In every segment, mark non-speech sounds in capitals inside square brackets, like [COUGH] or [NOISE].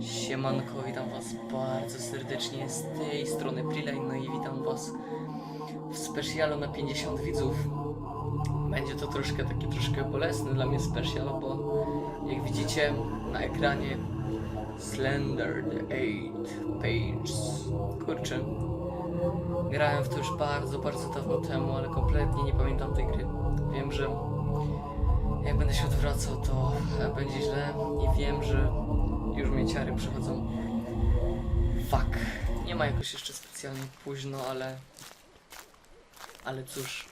Siemanko, witam was bardzo serdecznie z tej strony Preline, no i witam was w specjalu na 50 widzów. Będzie to troszkę taki troszkę bolesny dla mnie specjal, bo jak widzicie na ekranie Slender the Eight Pages. Kurczę, grałem w to już bardzo, bardzo dawno temu, ale kompletnie nie pamiętam tej gry. Wiem, że jak będę się odwracał, to będzie źle i wiem, że już mnie ciary przychodzą. Fuck. Nie ma jakoś jeszcze specjalnie późno, ale... Ale cóż.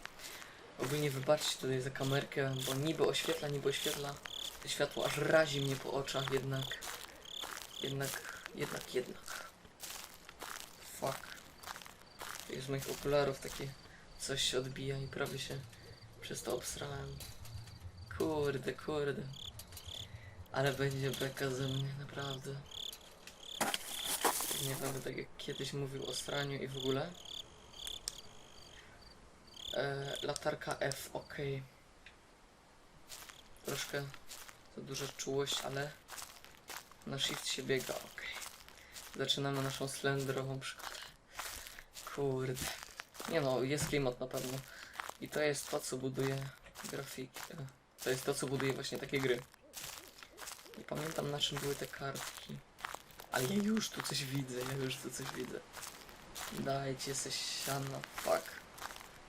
Ogólnie wybaczcie tutaj za kamerkę, bo niby oświetla, niby oświetla. Światło aż razi mnie po oczach, jednak... Jednak... Jednak, jednak. Fuck. Z moich okularów takie coś się odbija i prawie się przez to obsrałem. Kurde, kurde. Ale będzie beka ze mnie, naprawdę. Nie będę tak jak kiedyś mówił o straniu i w ogóle. E, latarka F, ok. Troszkę za duża czułość, ale na shift się biega, ok. Zaczynamy naszą slenderową przygodę. Kurde. Nie no, jest klimat na pewno. I to jest to, co buduje grafiki. e, To jest to, co buduje właśnie takie gry. Nie pamiętam na czym były te kartki. Ale ja już tu coś widzę, ja już tu coś widzę. Dajcie se siana, fuck.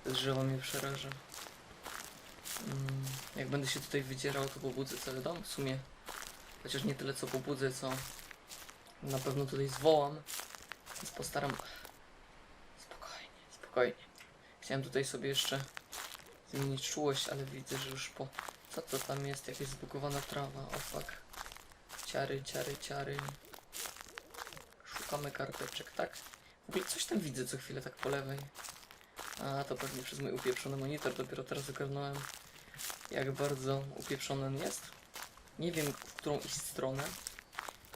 To drzewo mnie przeraża. Mm, jak będę się tutaj wydzierał, to pobudzę cały dom w sumie. Chociaż nie tyle co pobudzę, co na pewno tutaj zwołam. Więc postaram... Spokojnie, spokojnie. Chciałem tutaj sobie jeszcze zmienić czułość, ale widzę, że już po... Co to tam jest? Jakaś zbugowana trawa, o fuck. Ciary, ciary, ciary. Szukamy karteczek, tak? W ogóle coś tam widzę co chwilę tak po lewej. A, to pewnie przez mój upieprzony monitor. Dopiero teraz ogarnąłem, jak bardzo upieprzony on jest. Nie wiem, w którą iść stronę.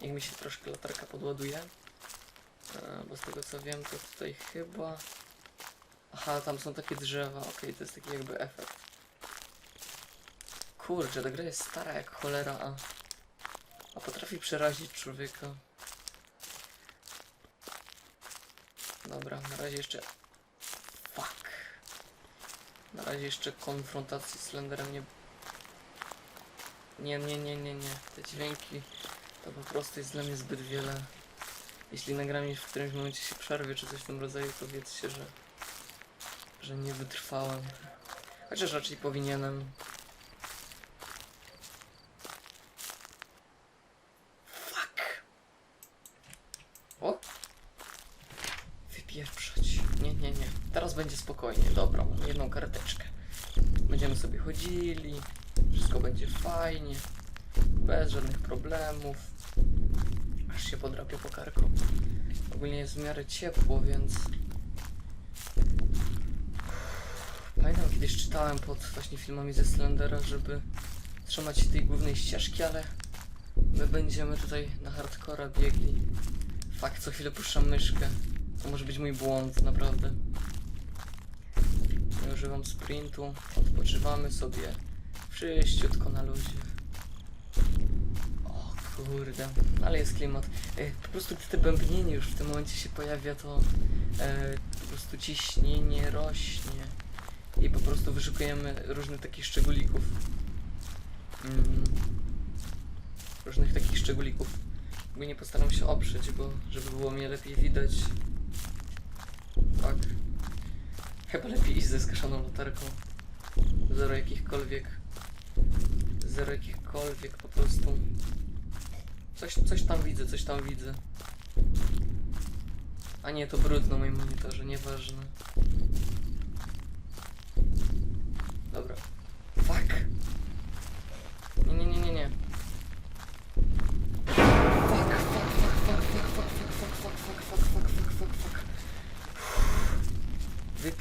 Jak mi się troszkę latarka podładuje. E, bo z tego co wiem, to tutaj chyba... Aha, tam są takie drzewa. Okej, to jest taki jakby efekt. Kurczę, ta gra jest stara jak cholera, a... A potrafi przerazić człowieka. Dobra, na razie jeszcze... Fuck. Na razie jeszcze konfrontacji z Slenderem nie... Nie, nie, nie, nie, nie. Te dźwięki to po prostu jest dla mnie zbyt wiele. Jeśli nagra mi w którymś momencie się przerwie czy coś w tym rodzaju, to wiedzcie, że... że nie wytrwałem. Chociaż raczej powinienem. Fuck. O! Nie, nie, nie. Teraz będzie spokojnie. Dobra, mam jedną karteczkę. Będziemy sobie chodzili. Wszystko będzie fajnie. Bez żadnych problemów. Aż się podrapię po karku. Ogólnie jest w miarę ciepło, więc... Pamiętam kiedyś czytałem pod właśnie filmami ze Slendera, żeby trzymać się tej głównej ścieżki, ale my będziemy tutaj na hardcora biegli. Fakt, co chwilę puszczam myszkę. To może być mój błąd, naprawdę. Nie używam sprintu, odpoczywamy sobie wszyściutko na luzie. O kurde, ale jest klimat. E, po prostu te bębnienie już w tym momencie się pojawia, to e, po prostu ciśnienie rośnie i po prostu wyszukujemy różnych takich szczególików. Mm, różnych takich szczególików. Ogólnie postaram się oprzeć, bo żeby było mnie lepiej widać. Tak. Chyba lepiej iść ze skaszoną latarką. Zero jakichkolwiek. Zero jakichkolwiek po prostu. Coś, coś tam widzę, coś tam widzę. A nie, to brud na moim monitorze, nieważne. Dobra.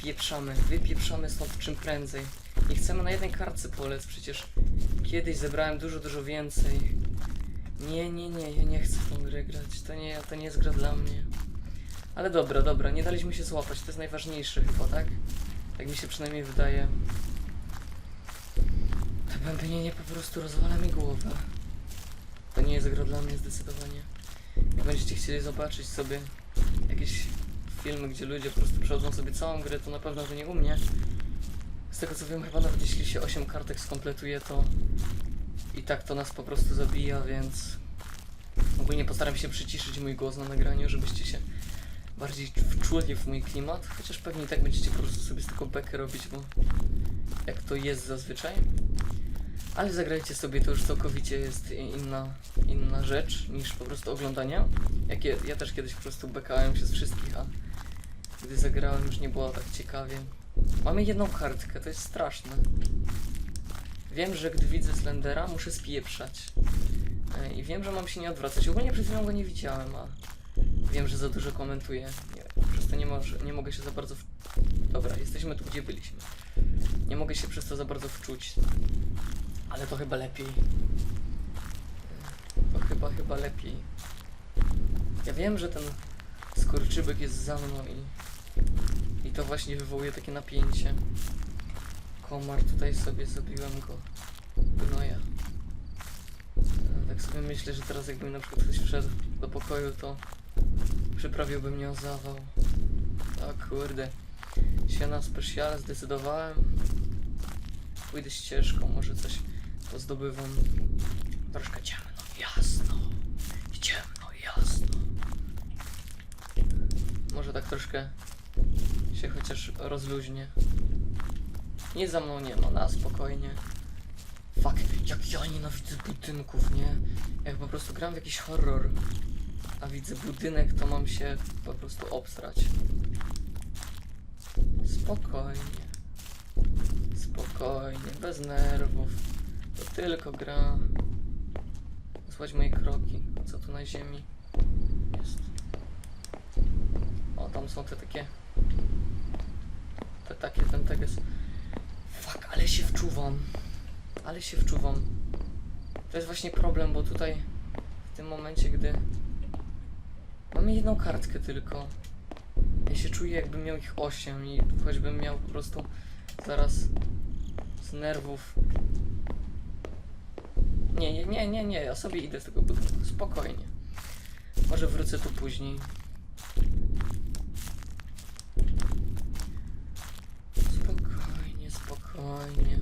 Wypieprzamy, wypieprzamy stąd czym prędzej. Nie chcemy na jednej kartce polec, przecież kiedyś zebrałem dużo, dużo więcej. Nie, nie, nie, ja nie chcę tą grę grać. To nie, to nie jest gra dla mnie. Ale dobra, dobra, nie daliśmy się złapać, to jest najważniejsze chyba, tak? Tak mi się przynajmniej wydaje. To bębnienie po prostu rozwala mi głowę. To nie jest gra dla mnie zdecydowanie. będziecie chcieli zobaczyć sobie jakieś filmy, gdzie ludzie po prostu przechodzą sobie całą grę, to na pewno to nie u mnie. Z tego co wiem, chyba nawet jeśli się 8 kartek skompletuje, to i tak to nas po prostu zabija, więc ogólnie postaram się przyciszyć mój głos na nagraniu, żebyście się bardziej wczuli w mój klimat, chociaż pewnie i tak będziecie po prostu sobie z tego bekę robić, bo jak to jest zazwyczaj. Ale zagrajcie sobie, to już całkowicie jest inna, inna rzecz niż po prostu oglądanie. Jak ja, ja też kiedyś po prostu bekałem się z wszystkich, a gdy zagrałem już nie było tak ciekawie. Mamy jedną kartkę, to jest straszne. Wiem, że gdy widzę Slendera, muszę spieprzać. E, I wiem, że mam się nie odwracać. Ogólnie przed chwilą go nie widziałem, a wiem, że za dużo komentuję. Nie, przez to nie, może, nie mogę się za bardzo... W... Dobra, jesteśmy tu, gdzie byliśmy. Nie mogę się przez to za bardzo wczuć. Ale to chyba lepiej. To chyba, chyba lepiej. Ja wiem, że ten skorczybyk jest za mną i, i to właśnie wywołuje takie napięcie. Komar tutaj sobie zabiłem go. No ja. Tak sobie myślę, że teraz jakby na przykład ktoś wszedł do pokoju, to przyprawiłby mnie o zawał. A kurde. Się na specjal zdecydowałem. Pójdę ścieżką, może coś pozdobywam. Troszkę ciemno, jasno. Ciemno, jasno. Może tak troszkę się chociaż rozluźnię. Nic za mną nie ma, na spokojnie. Fuck, jak ja nienawidzę budynków, nie? Jak po prostu gram w jakiś horror, a widzę budynek, to mam się po prostu obstrać. Spokojnie. Spokojnie, bez nerwów. To tylko gra. Słuchać moje kroki. Co tu na ziemi? Tam są te takie... Te takie, ten teges. Fuck, ale się wczuwam. Ale się wczuwam. To jest właśnie problem, bo tutaj w tym momencie, gdy mamy jedną kartkę tylko, ja się czuję jakbym miał ich 8 i choćbym miał po prostu zaraz z nerwów. Nie, nie, nie, nie, nie, ja sobie idę z tego budynku, spokojnie. Może wrócę tu później. Spokojnie, spokojnie.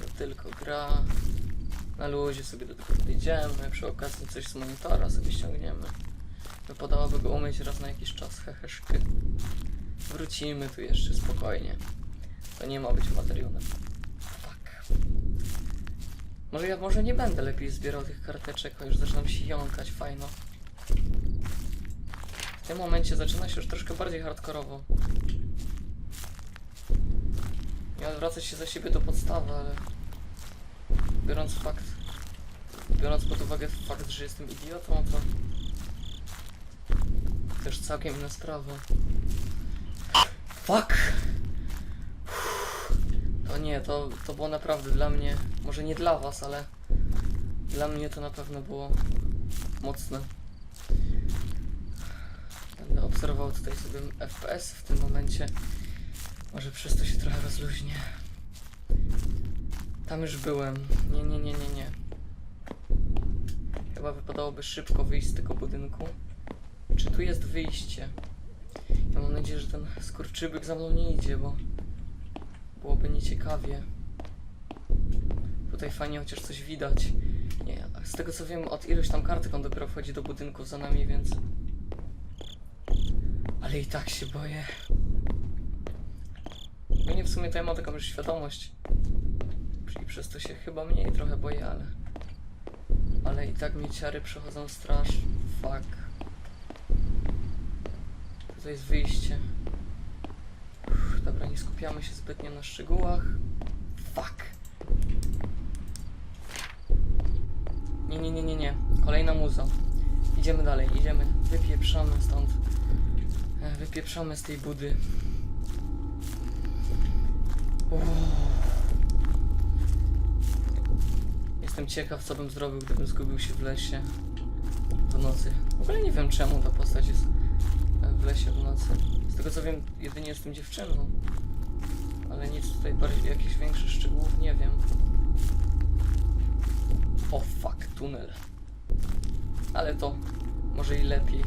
To tylko gra. Na luzie sobie do tego podejdziemy, przy okazji coś z monitora sobie ściągniemy. Wypadałoby go umyć raz na jakiś czas, heheszky. Wrócimy tu jeszcze spokojnie. To nie ma być materiałem. Fuck. Może ja może nie będę lepiej zbierał tych karteczek, już zaczynam się jąkać, fajno. W tym momencie zaczyna się już troszkę bardziej hardkorowo. Nie odwracać się za siebie do podstawy, ale biorąc fakt, biorąc pod uwagę fakt, że jestem idiotą, to też całkiem inna sprawa. Fuck! To nie, to, to było naprawdę dla mnie, może nie dla was, ale dla mnie to na pewno było mocne. Będę obserwował tutaj sobie FPS w tym momencie. Może przez to się trochę rozluźnię. Tam już byłem. Nie, nie, nie, nie, nie. Chyba wypadałoby szybko wyjść z tego budynku. Czy tu jest wyjście? Ja mam nadzieję, że ten skurczybyk za mną nie idzie, bo byłoby nieciekawie. Tutaj fajnie chociaż coś widać. Nie, z tego co wiem, od iluś tam kartek on dopiero wchodzi do budynku za nami, więc... Ale i tak się boję. No nie, w sumie to ja mam taką już świadomość. I przez to się chyba mniej trochę boję, ale... Ale i tak mnie ciary przechodzą straż. Fuck. Tutaj jest wyjście. Uff, dobra, nie skupiamy się zbytnio na szczegółach. Fuck. Nie, nie, nie, nie, nie. Kolejna muza. Idziemy dalej, idziemy. Wypieprzamy stąd. E, Wypieprzamy z tej budy. Jestem ciekaw, co bym zrobił, gdybym zgubił się w lesie w nocy. W ogóle nie wiem, czemu ta postać jest w lesie w nocy. Z tego co wiem, jedynie jestem dziewczyną. Ale nic tutaj bardziej, jakichś większych szczegółów nie wiem. O fuck, tunel. Ale to może i lepiej.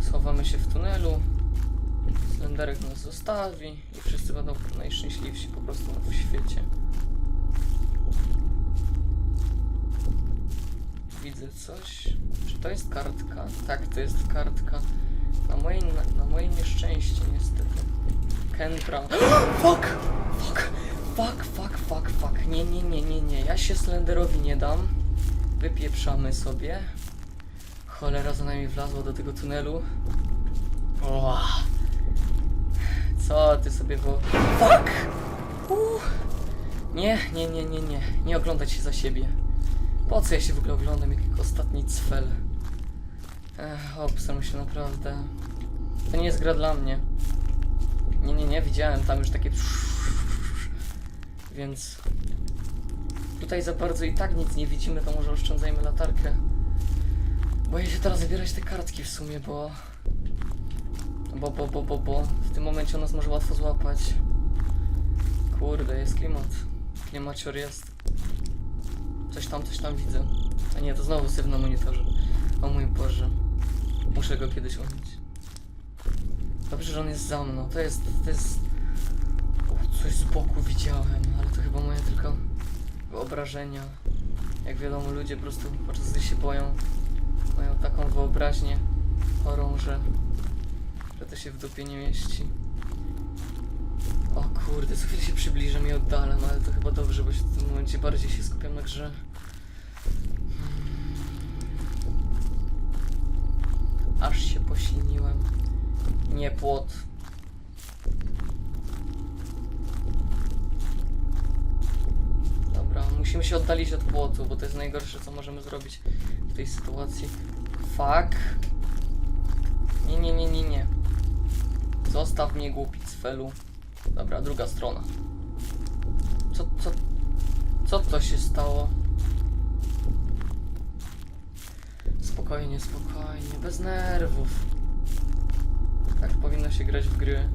Schowamy się w tunelu. Slenderek nas zostawi i wszyscy będą najszczęśliwsi po prostu w świecie. Widzę coś. Czy to jest kartka? Tak, to jest kartka. Na moje, na, na moje nieszczęście niestety. Kendra. [GASPS] fuck! Fuck! Fuck, fuck, fuck, fuck. Nie, nie, nie, nie, nie. Ja się Slenderowi nie dam. Wypieprzamy sobie. Cholera za nami wlazła do tego tunelu. Ła. Co ty sobie wo... Fuck! Uh. Nie, nie, nie, nie, nie. Nie oglądać się za siebie. Po co ja się w ogóle oglądam jak ostatni cfel? Ech, obsram się naprawdę. To nie jest gra dla mnie. Nie, nie, nie, widziałem tam już takie... Więc... Tutaj za bardzo i tak nic nie widzimy, to może oszczędzajmy latarkę. Boję się teraz zabierać te kartki w sumie, bo... Bo, bo, bo, bo, bo w tym momencie nas może łatwo złapać. Kurde, jest klimat. Klimacior jest. Coś tam, coś tam widzę. A nie, to znowu syf na monitorze. O mój Boże. Muszę go kiedyś umyć. Dobrze, że on jest za mną. To jest, to jest... O, coś z boku widziałem, ale to chyba moje tylko wyobrażenia. Jak wiadomo, ludzie po prostu podczas gdy się boją, mają taką wyobraźnię chorą, że to się w dupie nie mieści. O kurde, co chwilę się przybliżam i oddalam, ale to chyba dobrze, bo się w tym momencie bardziej się skupiam na grze. Aż się posilniłem. Nie płot. Dobra, musimy się oddalić od płotu, bo to jest najgorsze, co możemy zrobić w tej sytuacji. Fuck. Nie, nie, nie, nie, nie. Zostaw mnie głupi cfelu. Dobra, druga strona. Co, co, co to się stało? Spokojnie, spokojnie, bez nerwów. Tak powinno się grać w gry.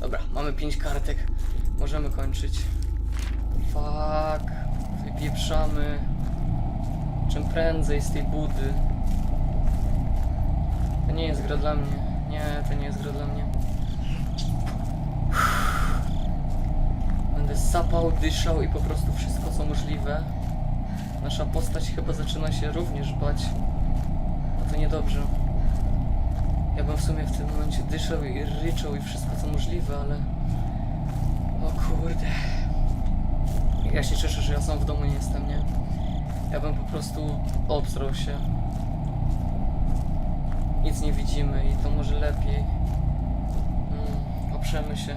Dobra, mamy pięć kartek. Możemy kończyć. Fuck. Wypieprzamy. Czym prędzej z tej budy. Nie jest gra dla mnie. Nie, to nie jest gra dla mnie. Będę sapał, dyszał i po prostu wszystko co możliwe. Nasza postać chyba zaczyna się również bać. A to niedobrze. Ja bym w sumie w tym momencie dyszał i ryczał i wszystko co możliwe, ale... O kurde. Ja się cieszę, że ja sam w domu nie jestem, nie? Ja bym po prostu obstrał się. Nic nie widzimy i to może lepiej. Mm, oprzemy się.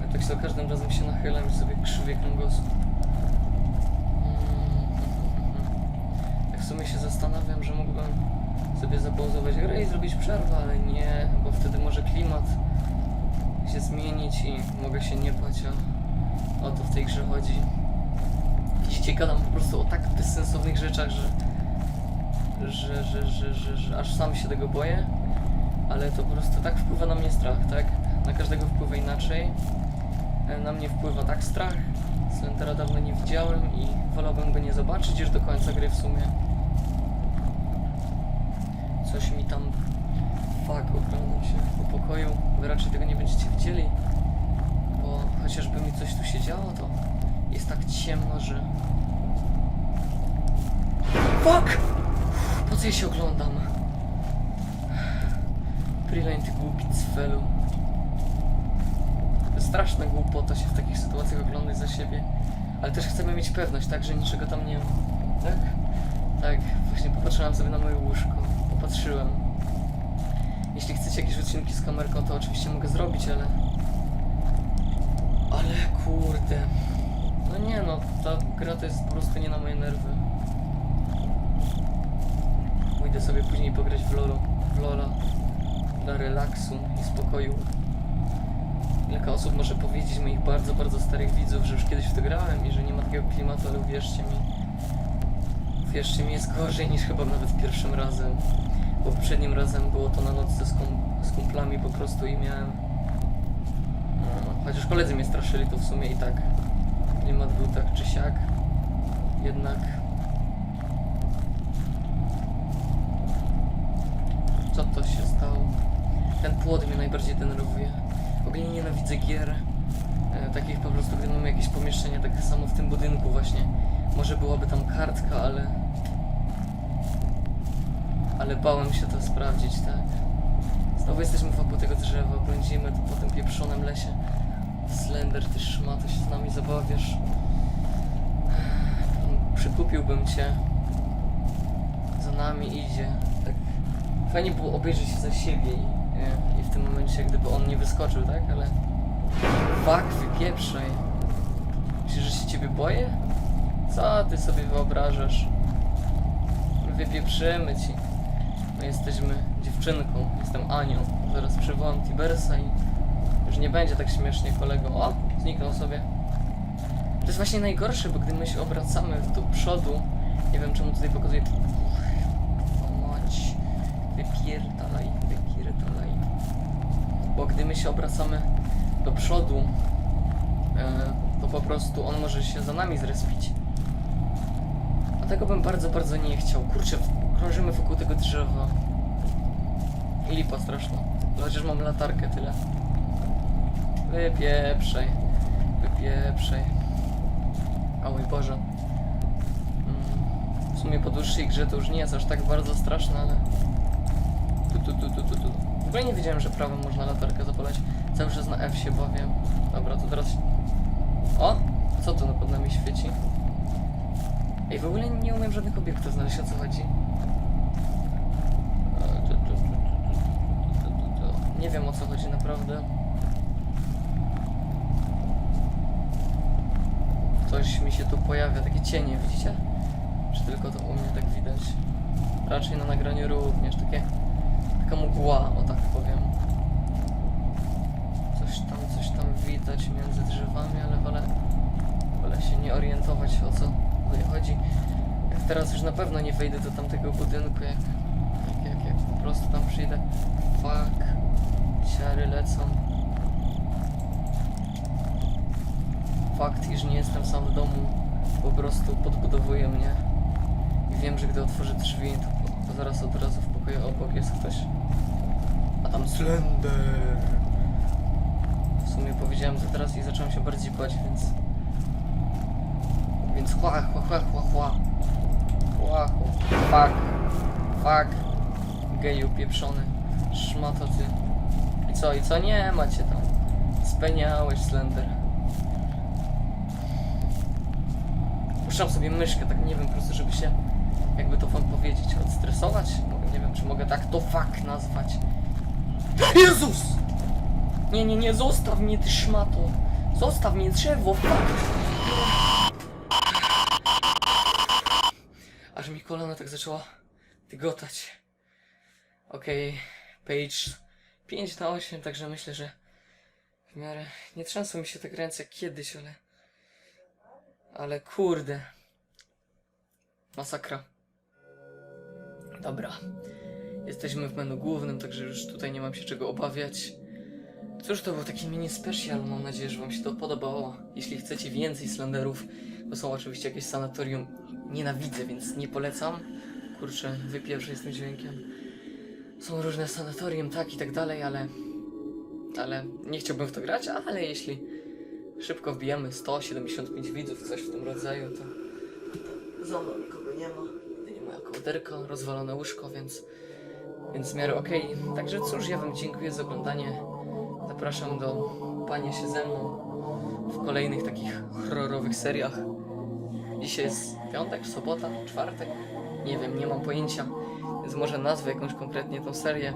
Ja tak za każdym razem się nachylam i sobie krzywię kręgosłup. Mm, Tak w sumie się zastanawiam, że mógłbym sobie zapauzować grę i zrobić przerwę, ale nie, bo wtedy może klimat się zmienić i mogę się nie bać, a o to w tej grze chodzi. Widzicie, gadam po prostu o tak bezsensownych rzeczach, że że, że, że, że, że aż sam się tego boję, ale to po prostu tak wpływa na mnie strach, tak? Na każdego wpływa inaczej. E, Na mnie wpływa tak strach. Slendera dawno nie widziałem i wolałbym go nie zobaczyć już do końca gry w sumie. Coś mi tam... Fuck, oglądam się po pokoju. Wy raczej tego nie będziecie widzieli. Bo chociażby mi coś tu się działo, to jest tak ciemno, że... Fuck! Ja się oglądam? Prilane, ty głupi cfelu. Straszna głupota się w takich sytuacjach oglądać za siebie. Ale też chcemy mieć pewność, tak, że niczego tam nie ma. Tak? Tak, właśnie popatrzyłam sobie na moje łóżko. Popatrzyłem. Jeśli chcecie jakieś odcinki z kamerką, to oczywiście mogę zrobić, ale... Ale kurde. No nie no, ta gra to jest po prostu nie na moje nerwy. Pójdę sobie później pograć w Lolo, w Lola dla relaksu i spokoju. Kilka osób może powiedzieć, moich bardzo, bardzo starych widzów, że już kiedyś w to grałem i że nie ma takiego klimatu, ale uwierzcie mi, uwierzcie mi, jest gorzej niż chyba nawet pierwszym razem. Bo poprzednim razem było to na noc z, kum- z kumplami po prostu i miałem... Chociaż koledzy mnie straszyli, to w sumie i tak klimat był tak czy siak. jednak co to się stało? Ten płot mnie najbardziej denerwuje. Ogólnie nienawidzę gier. E, takich po prostu, gdy mamy jakieś pomieszczenie, tak samo w tym budynku właśnie. Może byłaby tam kartka, ale... Ale bałem się to sprawdzić, tak? Znowu jesteśmy wokół tego drzewa, błądzimy po tym pieprzonym lesie. Slender, ty szmato się z nami zabawiasz. Przykupiłbym cię. Za nami idzie. Tak. Fajnie było obejrzeć za siebie i, e, w tym momencie gdyby on nie wyskoczył, tak? Ale... Fuck, wypieprzaj. Myślisz, że się ciebie boję? Co ty sobie wyobrażasz? Wypieprzymy ci. My jesteśmy dziewczynką, jestem Anią. Zaraz przywołam Tibersa i już nie będzie tak śmiesznie, kolego. O, zniknął sobie. To jest właśnie najgorsze, bo gdy my się obracamy do przodu, nie wiem czemu tutaj pokazuję. O mać, wypierdalaj, wypierdalaj. Bo gdy my się obracamy do przodu, e, to po prostu on może się za nami zrespić. A tego bym bardzo, bardzo nie chciał. Kurczę, krążymy wokół tego drzewa. I lipa straszna. Chociaż mam latarkę tyle. Wypieprzej. Wypieprzej. O mój Boże. Mm, W sumie po dłuższej grze to już nie jest aż tak bardzo straszne, ale... Tu, tu, tu, tu, tu, tu ogóle nie wiedziałem, że prawą można latarkę zapalać. Cały czas na F się bawię. Dobra, to teraz... O! Co tu pod nami świeci? Ej, w ogóle nie umiem żadnych obiektów znaleźć, o co chodzi. Nie wiem o co chodzi naprawdę. Coś mi się tu pojawia, takie cienie, widzicie? Czy tylko to u mnie tak widać? Raczej na nagraniu również, takie Taka mgła, o tak powiem. Coś tam, coś tam widać między drzewami, ale wolę, wolę się nie orientować o co tutaj chodzi. Jak teraz już na pewno nie wejdę do tamtego budynku, jak, jak, jak, jak po prostu tam przyjdę. Fuck. Siary lecą. Fakt, iż nie jestem sam w domu, po prostu podbudowuje mnie. I wiem, że gdy otworzę drzwi, to zaraz od razu w pokoju obok jest ktoś. Tam Slender! W sumie powiedziałem to teraz i zacząłem się bardziej bać, więc... Więc chła, chła, chła, chła, chła. Chła, chła. Fuck. Fuck. Geju pieprzony. Szmato ty. I co, i co? Nie macie tam. Speniałeś, Slender. Puszczam sobie myszkę, tak nie wiem, po prostu, żeby się, jakby to wam powiedzieć, odstresować. Nie wiem, czy mogę tak to fuck nazwać. Jezus! Nie, nie, nie, zostaw mnie, ty szmato. Zostaw mnie, drzewo. Aż mi kolana tak zaczęła tygotać. Okej, page 5 na 8, także myślę, że w miarę nie trzęsą mi się tak ręce jak kiedyś, ale... Ale kurde. Masakra. Dobra. Jesteśmy w menu głównym, także już tutaj nie mam się czego obawiać. Cóż, to był taki mini special. Mam nadzieję, że Wam się to podobało. Jeśli chcecie więcej Slenderów, to są oczywiście jakieś sanatorium. Nienawidzę, więc nie polecam. Kurczę, wypieprzę z tym dźwiękiem. Są różne sanatorium, tak i tak dalej, ale... Ale nie chciałbym w to grać, ale jeśli szybko wbijamy 175 widzów, coś w tym rodzaju, to... Za mną nikogo nie ma. Nie moja kołderka, rozwalone łóżko, więc... Więc w miarę okej. Także cóż, ja Wam dziękuję za oglądanie. Zapraszam do pania się ze mną w kolejnych takich horrorowych seriach. Dzisiaj jest piątek, sobota, czwartek. Nie wiem, nie mam pojęcia, więc może nazwę jakąś konkretnie tą serię.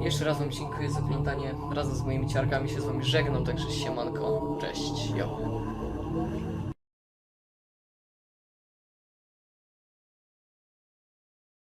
Jeszcze raz Wam dziękuję za oglądanie. Razem z moimi ciarkami się z Wami żegnam, także siemanko, cześć, jo.